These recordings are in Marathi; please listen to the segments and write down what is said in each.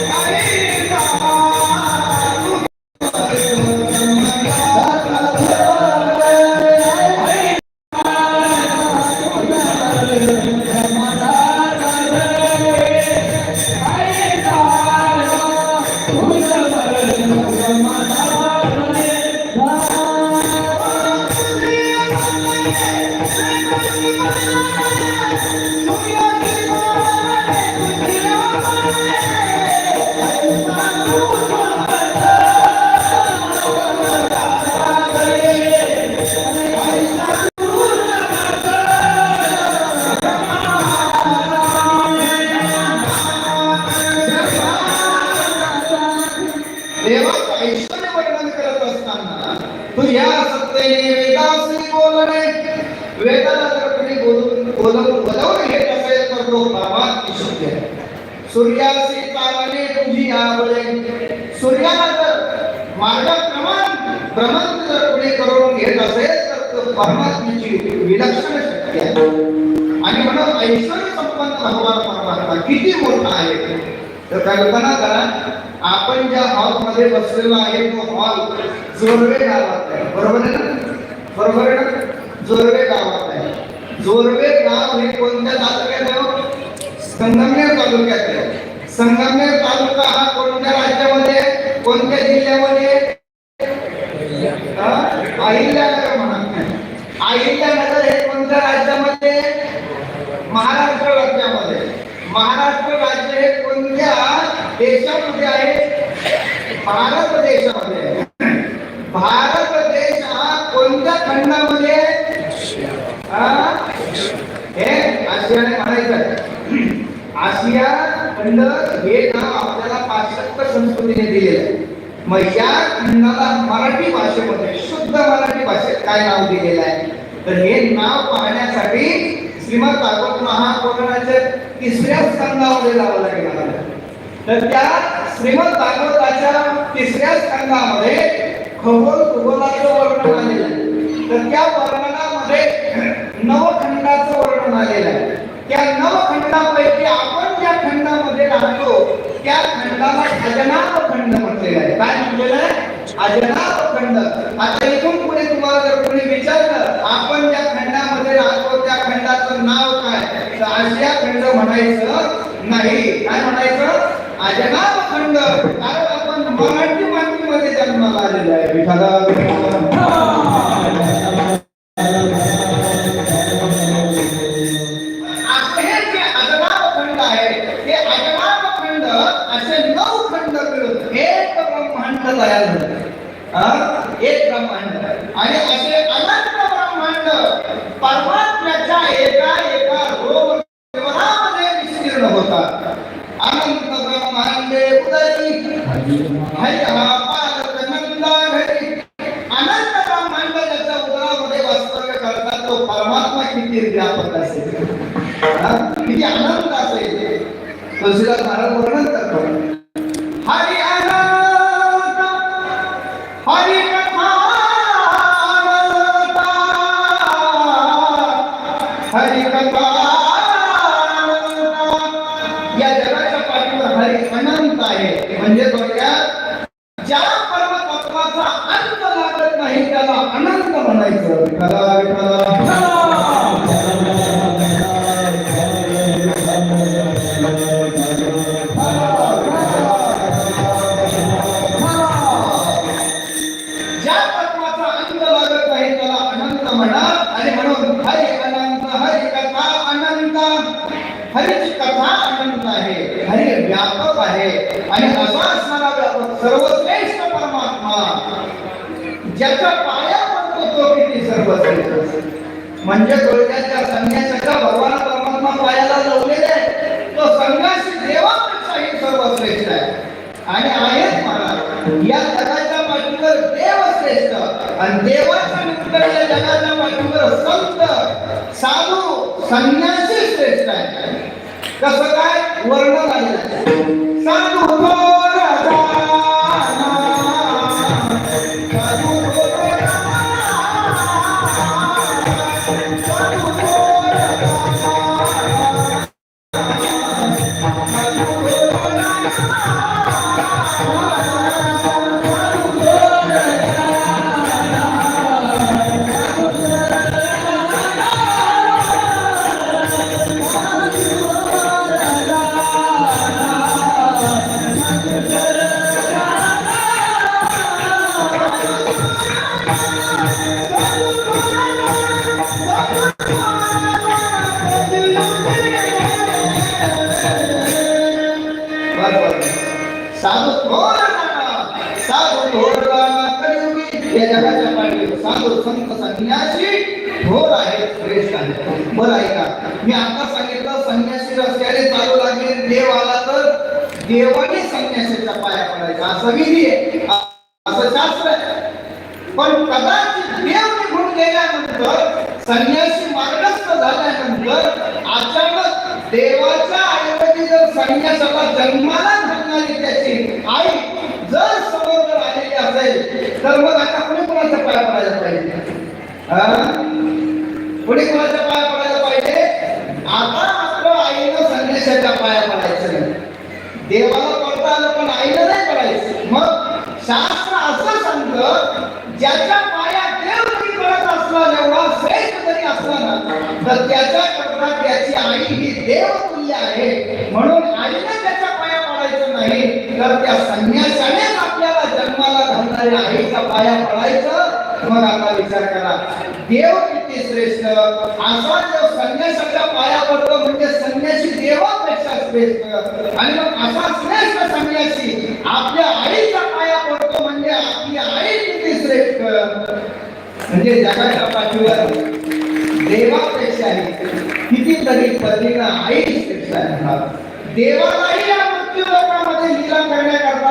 देवाचं सूर्याचे चालणे तुझी आवडे सूर्याला जर मार्गक्रमण भ्रमण जर कोणी करून घेत असेल तर परमात्म्याची विलक्षण शक्ती आहे. आणि म्हणून ऐश्वर संपन्न भगवान परमात्मा किती मोठा आहे. तर कल्पना करा आपण ज्या हॉलमध्ये बसलेलो आहे तो हॉल जोरवे गावात आहे. बरोबर आहे ना? बरोबर आहे ना? जोरवे गावात आहे. जोरवे गाव हे कोणत्या तालुक्यात आहे हो? संगमनेर तालुक्यात संगमनेर तालुका हा कोणत्या राज्यामध्ये कोणत्या जिल्ह्यामध्ये? अहिल्यानगर म्हणा अहिल्यानगर हे कोणत्या राज्यामध्ये? महाराष्ट्र राज्यामध्ये. महाराष्ट्र राज्य हे कोणत्या देशामध्ये आहे? भारत देशामध्ये. आहे. भारत देश हा कोणत्या खंडामध्ये? हा? हे आशियाने म्हणायचं आहे. आशिया खंड हे नाव आपल्याला पाश्चात्य संस्कृतीने दिलेलं आहे. मग या खंडाला मराठी भाषेमध्ये शुद्ध मराठी भाषेत काय नाव दिलेलं आहे? तर हे नाव पाहण्यासाठी श्रीमद भागवत महापुराणाचे तिसऱ्या स्कंदामध्ये जावं लागेल आम्हाला. तर त्या श्रीमद भागवताच्या तिसऱ्या स्कंदामध्ये खगोल भूगोलाचं वर्णन आलेलं आहे. तर त्या वर्णनामध्ये नवखंडाचं वर्णन आलेलं आहे. त्या नवखंडापैकी आपण ज्या खंडामध्ये राहतो त्या खंडाला अजनाव खंड म्हटलेलं आहे. काय म्हटलेलं आहे? अजनाव खंड आता इथून पुढे तुम्हाला जर कोणी विचारलं आपण ज्या खंडामध्ये राहतो त्या खंडाचं नाव काय? तर आशिया खंड म्हणायचं नाही. काय म्हणायचं? अजनाव खंड कारण आपण मराठी मातीमध्ये जन्माला आलेलो आहे. विठाला कथा अनंत आहे हरी व्यापक आहे आणि असा असणारा व्यापक सर्वश्रेष्ठ परमात्मा ज्याचा पाया पडतो तो किती सर्वश्रेष्ठ. म्हणजे थोडक्याच्या संन्यासाच्या भगवान परमात्मा पायाला लावलेला आहे तो संन्यासी देवापेक्षाही सर्वश्रेष्ठ आहे. आणि आहेत महाराज या जगाच्या पाठीवर देव श्रेष्ठ आणि देवाच्या नंतर या जगाच्या पाठीवर संत साधू संन्यासी श्रेष्ठ आहे कसं काय वर्णन आलेलं आहे. साधू संन्यासी थोर आहे श्रेष्ठ आहे. बरं ऐका मी आता सांगितलं संन्यासी रस्त्याने चालू लागले देव आला तर देवाने संन्यासीच्या पाया पडायचा. असं विधी आहे. असं शास्त्र आहे. पण कदाचित देव निघून गेल्यानंतर संन्यासी मार्गस्थ झाल्यानंतर अचानक देवाच्या ऐवजी जर संन्यासाला जन्माला घालणारी त्याची आई जर समोर आलेली असेल तर मग आता कोणी कोणाचा पाया पडायला पाहिजे? कोणी कोणाच्या पाया पडायला पाहिजे? आता मात्र आईनं संदेशाच्या पाया पडायचं नाही. देवाला पडता आलं पण आईला नाही पडायचं. मग शास्त्र असं सांगतं ज्याच्या पाया देव जरी पडत असला जेवढा श्रेष्ठ तरी असला ना तर त्याच्या करता त्याची आई ही देव तुल्य आहे. म्हणून आईने त्याच्या पाया पडायचं नाही तर त्या संन्यासानेच आपल्याला जन्माला घालणाऱ्या आईचा पाया पडा मग आता विचार करा. देव किती श्रेष्ठ? असा जो संन्यासाच्या पाया पडतो म्हणजे संन्यासी देवापेक्षा श्रेष्ठ. आणि मग असा श्रेष्ठ संन्यासी आपल्या आईचा पाया पडतो म्हणजे आपली आई किती श्रेष्ठ? म्हणजे जगाच्या पाठीवर देवापेक्षाही कितीतरी पतीनं आई श्रेष्ठ आहे. देवालाही या मृत्यू लोकांमध्ये लिला करण्याकरता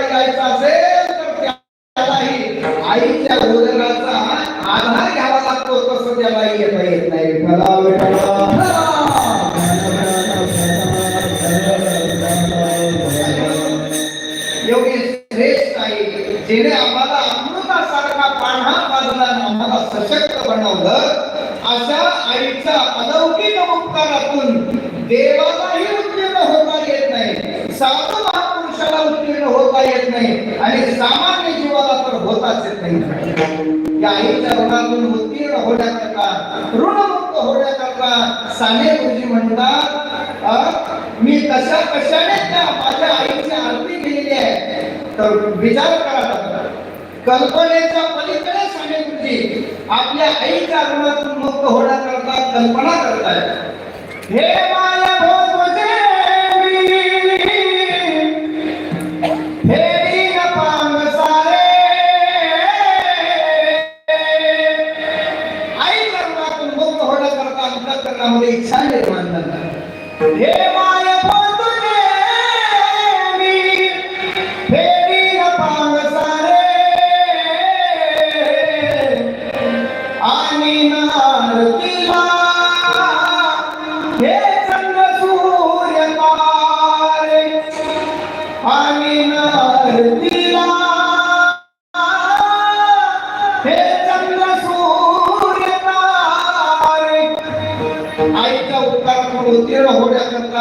कशाने माझ्या आईची आरती केलेली आहे. तर विचार करा कल्पनेच्या पलीकडे साने गुरुजी आपल्या आईच्या ऋणातून मुक्त होण्याकरता कल्पना करतायत हे माया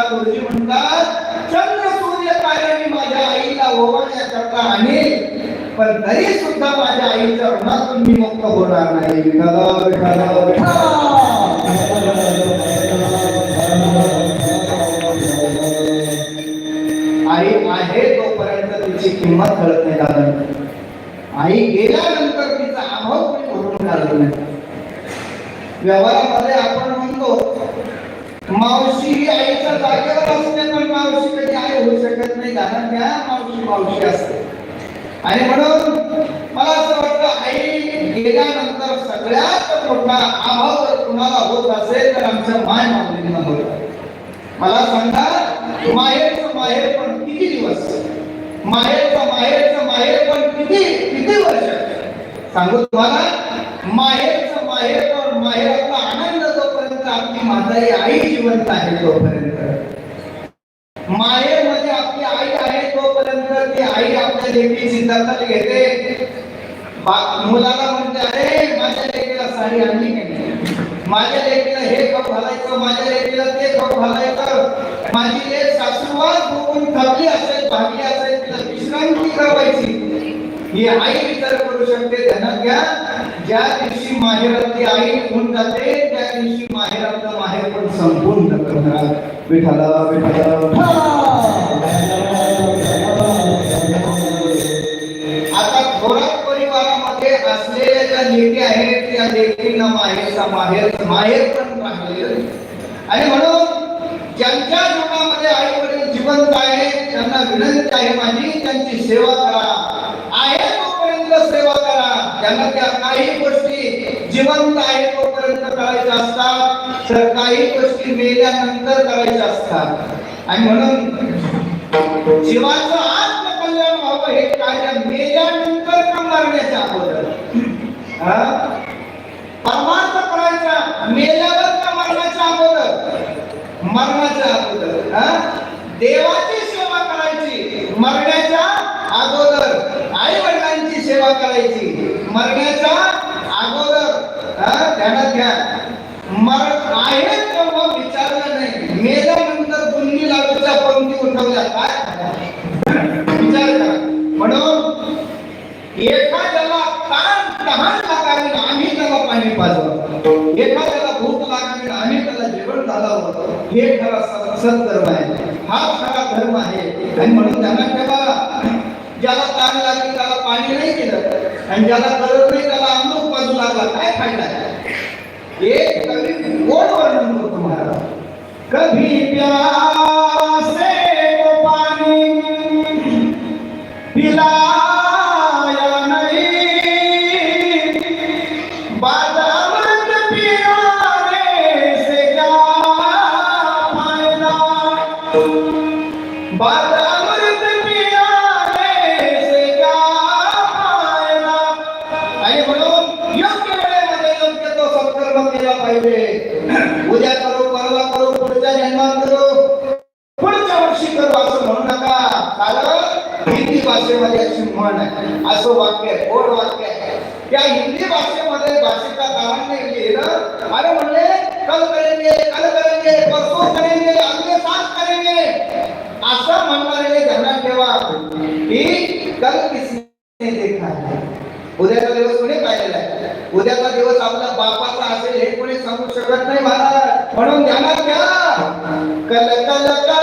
गुरुजी म्हणतात चंद्र सूर्य ताऱ्यांनी माझ्या आईला ओवळण्याकरता आहे पण तरी सुद्धा माझ्या आईच्या ऋणातून मी मुक्त होणार नाही. किंमत कळत नाही दादा. आई गेल्यानंतर तिचा अभाव कोणी भरून नाही. व्यवहारामध्ये आपण म्हणतो मावशी ही आईच्या जागेवर असते पण मावशी कधी आई होऊ शकत नाही. कारण त्या मावशी मावशी असते. आणि म्हणून मला असं वाटतं आई गेल्यानंतर सगळ्यात मोठा अभाव जर तुम्हाला होत असेल तर आमच्या माय माऊलींना होत. मला सांगा माहेरचं माहेर पण किती दिवस? माहेरचं माहेरचं माहेर पण किती किती वर्ष? सांगू तुम्हाला? माहेरचं माहेर तर माहेरातला आनंद जोपर्यंत आपली म्हातारी आई जिवंत आहे तोपर्यंत. माहेरमध्ये म्हणजे आपली आई आहे तोपर्यंत ती आई आपल्या लेकीची दखल घेते. बा- मुलाला म्हणते अरे माझ्या लेकीला साडी आणली नाही? माझ्या लेकीला हे खाऊ घालायचं माझ्या लेकीला ते खाऊ घालायचं. माझी लेक सासूवास बघून थकली असेल भागली असेल तिला विश्रांती करायची. ही आई विचार करू शकते ध्यानात घ्या. ज्या दिवशी माहेरातली आई होऊन जाते त्या दिवशी माहेरातलं माहेर पण संपून करणार विठाला विठाला ज्या लेकी आहेत त्या लेकींना माहेरचा माहेर माहेर पण राहिलेलं आणि म्हणून ज्यांच्या जीवनामध्ये आई वडील जिवंत आहे त्यांना विनंती आहे माझी त्यांची सेवा करा. आहे तोपर्यंत सेवा करा. त्यांना त्या काही गोष्टी जिवंत आहे तोपर्यंत करायच्या असतात तर काही गोष्टी मेल्यानंतर करायच्या असतात. आणि म्हणून जीवाचं आत्मकल्याण व्हावं हे कार्य मेल्यानंतर पण मरण्याच्या अगोदर. परमार्थ करायचा मेल्यावर का अगोदर? मरणाच्या अगोदर देवाची सेवा करायची मरण्याच्या अगोदर. आई वडिलांची सेवा करायची मरण्याच्या अगोदर. हा? ध्यानात घ्या. मर आहे तेव्हा विचारलं नाही. मेल्यानंतर दोन्ही लागूच्या पंक्ती उठवल्या. काय विचार करा म्हणून एखाद्याला ताण तहान लागावी आम्ही त्याला एखाद्याला भूक लागली आम्ही त्याला जेवण घालावं हे खरा स- सत्धर्म आहे. हा खरा धर्म आहे. आणि म्हणून त्यांना ठेवा ज्याला ताण लागली त्याला पाणी नाही केलं आणि ज्याला गरज नाही त्याला अमृत बाजू लागला काय फायदा? आहे एक कवी गोड वर्णन करतो महाराज कभी प्यासे आणि म्हणून योग्य वेळेमध्ये योग्य तो सत्कर्म केला पाहिजे उद्या करू परवा करू पुढच्या जन्मात करू पुढच्या वर्षी करू असं म्हणू नका कारण हिंदी भाषेमध्ये अशी म्हण आहे असं वाक्य आहे गोड वाक्य आहे त्या हिंदी भाषेमध्ये भाषेच्या कारांनी लिहिलं अरे म्हणले कल करेंगे कल करेंगे करेंगे अगले साल करेंगे। असं म्हणणारे ध्यानात ठेवा. की कल किसने देखा है? उद्याचा दिवस कोणी पाहिलेला आहे? उद्याचा दिवस आपल्या बापाचा असेल हे कोणी सांगू शकत नाही महाराज. म्हणून ध्यानात घ्या कल कल कल कल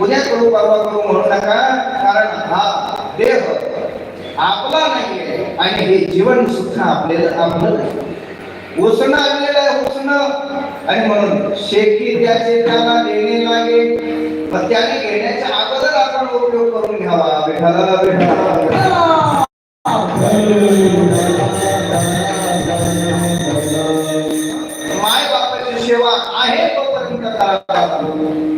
उद्या करू परवा करू म्हणू नका कारण हा देह आपला नाहीये आणि हे जीवन सुद्धा आपल्याला आपलं नाही. उसणं आणलेलं आहे उसणं. आणि म्हणून शेकी त्याचे त्याला देणे लागे. पण त्याने घेण्याच्या अगोदर आपण उपयोग करून घ्यावा. विठाला विठाला माय बापाची सेवा आहे तोपर्यंत करायला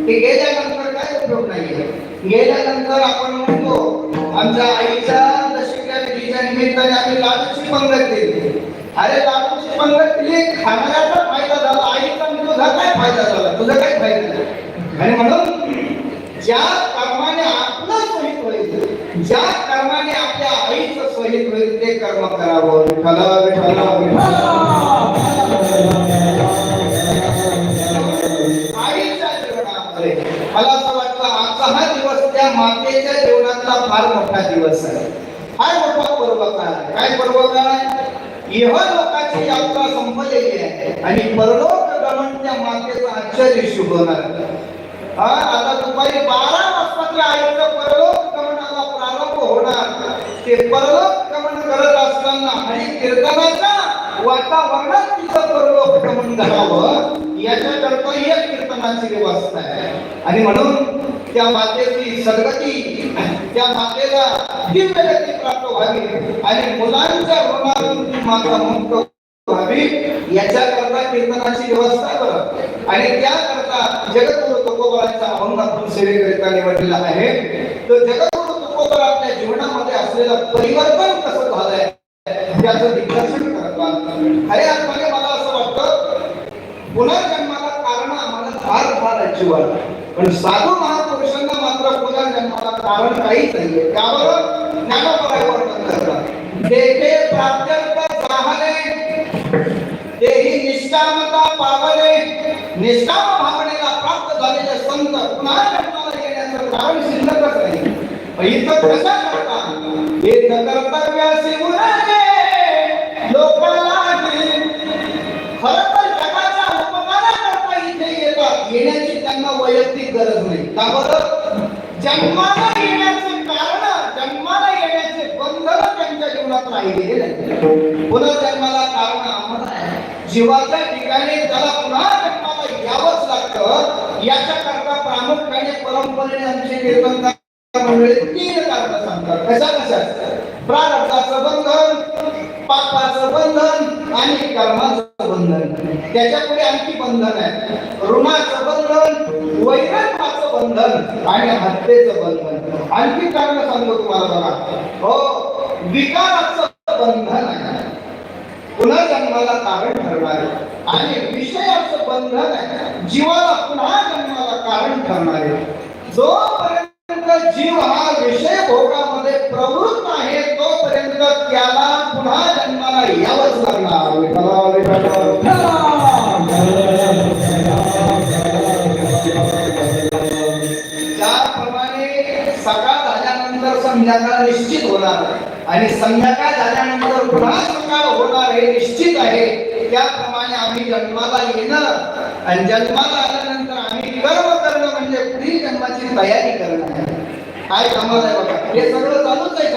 ते गेल्यानंतर काय उपयोग नाहीये गेल्यानंतर आपण म्हणतो आमच्या आईच्या दशिकल्या विधीच्या निमित्ताने आम्ही लाडूची पंगत दिली अरे लाडूची पंगत दिली खाणाऱ्याचा फायदा झाला आईचा तुझा काय फायदा झाला? तुझा काय फायदा झाला? आणि म्हणून ज्या कर्माने आपलं सहित होईल ज्या कर्माने आपल्या आईचं सहित होईल ते कर्म करावं. विठ्ठला विठ्ठला विठ्ठला. आईच्या जीवनामध्ये मला असं आजचा हा दिवस त्या मातेच्या जीवनातला फार मोठा दिवस आहे. काय मोठा पर्व आहे? काय पर्व आहे? इह लोकाची यात्रा संपलेली आहे. आणि परलोक गमन त्या मातेचं आश्चर्य शुभ होणार हा आता दुपारी बारा वाजता आईचं परलोक गमनाला प्रारंभ होणार. ते परलोक गमन करत असताना आणि कीर्तनाच्या वातावरणात तिचं परलोक गमन घडावं याच्याकरता एक कीर्तनाची व्यवस्था आहे आणि म्हणून त्या मातेची सदगती त्या मातेला दिव्य गती प्राप्त व्हावी आणि मुलांच्या ऋणातून ती माता मुक्त व्हावी याच्याकरता कीर्तनाची व्यवस्था करत. आणि त्याकरता जगद्गुरु तुकोबराचा अभंग आपण सेवेकरिता निवडलेला आहे. तर जगद्गुरु तुकोबर आपल्या जीवनामध्ये असलेलं परिवर्तन कसं झालंय त्याचं दिग्दर्शन करतात. खऱ्या अर्थाने पुनर्जन्माला कारण आम्हाला फार फार अजिबात पण साधू महापुरुषांना मात्र पुनर्जन्माला कारण काहीच नाहीये. त्यावर बरं? वर्णन करतात. तेही निष्कामता पावले निष्काम भावनेला प्राप्त झालेले संत पुन्हा जन्माला येण्याचं कारण शिल्लकच नाही. मग इथं कशा करता हे लोकांना खरं तर जगाच्या उपकाराकरता इथे येतात येण्याची त्यांना वैयक्तिक गरज नाही. का बरं? जन्माला येण्याचे कारण जन्माला येण्याचे बंधन त्यांच्या जीवनात राहिलेले नाही. जन्माला कारण आम्हाला जीवाच्या ठिकाणी त्याला पुन्हा जन्माला यावंच लागतं. याच्याकरता प्रामुख्याने परंपरेने आमचे निर्बंध मंडळी तीन कारण सांगतात. कशा कशा? प्रारब्धाचं बंधन पापाचं बंधन आणि कर्माचं बंधन. त्याच्या पुढे आणखी बंधन आहे. ऋणाचं बंधन वैरण बंधन आणि हत्येचं बंधन. आणखी कारण सांगतो तुम्हाला बघा? हो विकाराचं बंधन आहे. पुन्हा जन्माला कारण ठरणार आणि विषयाचं बंधन आहे. जीवाला पुन्हा जन्माला कारण ठरणारे जोपर्यंत जीव हा विषय भोगामध्ये प्रवृत्त आहे तोपर्यंत त्याला पुन्हा जन्माला यावंच लागणार संध्याकाळ निश्चित होणार आणि संध्याकाळ झाल्यानंतर पुन्हा सकाळ होणार हे निश्चित आहे. त्याप्रमाणे आम्ही जन्माला येणं आणि जन्माला आल्यानंतर आम्ही कर्म करणं म्हणजे पुढील जन्माची तयारी करणं आहे. काय कामाला आहे बघा? हे सगळं चालूच आहे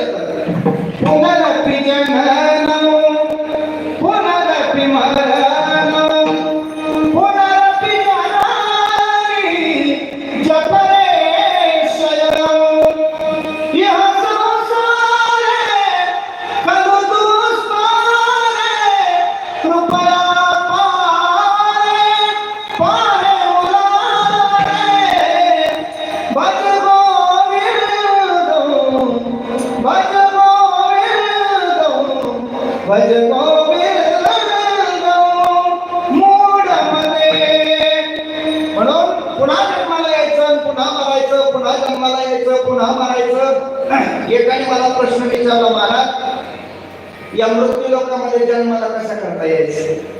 पुन्हा मारायचं पुन्हा जन्माला यायचं पुन्हा मारायचं. एकाने मला प्रश्न विचारला महाराज या मृत्यू लोकांमध्ये जन्माला कसा करता यायचं?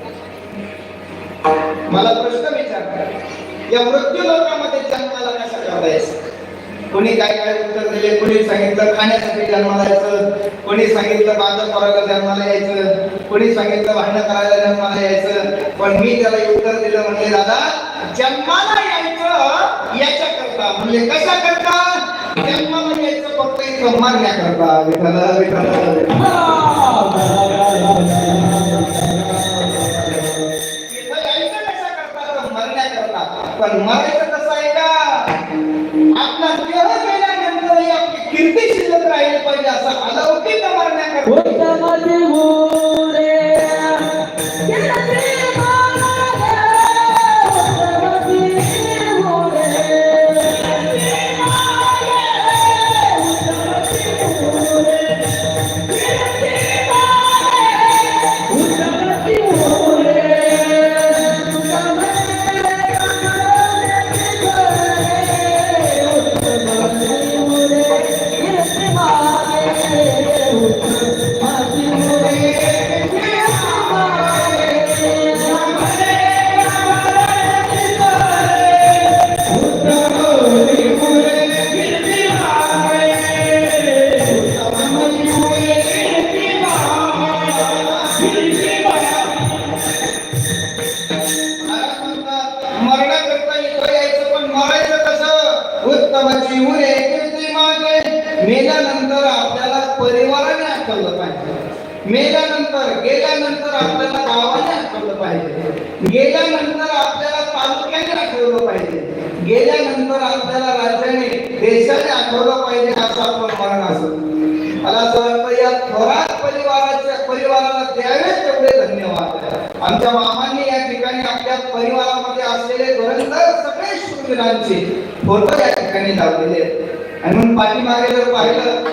मला प्रश्न विचारला या मृत्यू लोकांमध्ये जन्माला कसा करता यायचं? कोणी काय काय उत्तर दिले? कोणी सांगितलं खाण्यासाठी जन्माला यायचं? कोणी सांगितलं बांधव करायला जन्माला यायचं? कोणी सांगितलं भांडण करायला जन्माला यायचं? पण मी त्याला उत्तर दिलं म्हणजे दादा जन्माला यायचं करता म्हणजे कशा करता? जन्माला यायचं फक्त एक मान्य विठाला विठाला करता? तर मरण्याकरता पण मरायचं कसं आहे का? आपला देह गेल्यानंतरही आपली कीर्ती शिल्लक राहिली पाहिजे असं अलौकिक मरण्याकरता परिवाराच्या परिवाराला द्यावे तेवढे धन्यवाद. आमच्या मामांनी या ठिकाणी आपल्या परिवारामध्ये असलेले धुरंधर सगळे शूरवीरांचे फोटो या ठिकाणी लावलेले आणि म्हणून पाठीमागे जर पाहिलं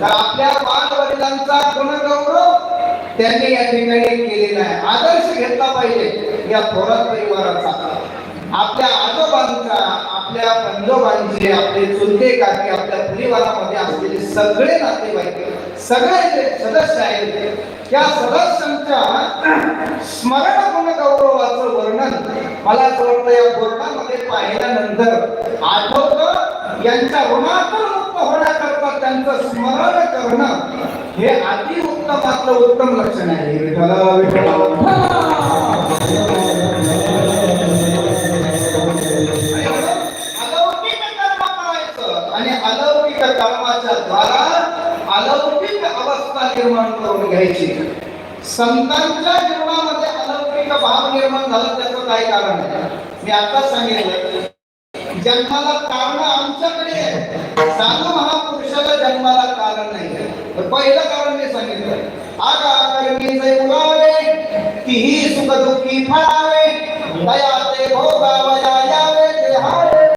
तर आपल्या बाल वडिलांचा गुणगौरव त्यांनी या ठिकाणी केलेला आहे. आदर्श घेतला पाहिजे या थोरात परिवाराचा. आपल्या आजोबांचा आपल्या पंजोबांचे आपले चुलते काकी आपल्या परिवारामध्ये असलेले सगळे नातेवाईक सगळे जे सदस्य आहेत त्या सदस्यांच्या स्मरण गुणगौरवाचं वर्णन मला असं वाटतं या वर्णामध्ये पाहिल्यानंतर आठवत यांच्या ऋणातून मुक्त होण्याकरता त्यांचं स्मरण करणं हे अति उत्तमातलं उत्तम लक्षण आहे. अवस्था निर्माण करून घ्यायची. संतांच्या जीवनामध्ये अलौकिक भाव निर्माण झाला त्याचं काय कारण आहे मी आता सांगितलं जन्माला कारण आमच्याकडे आहे साधू महापुरुषाला जन्माला कारण नाही तर पहिलं कारण मी सांगितलं. आगा करणी जै मुलावे तीही सुख दुःखी फळावे.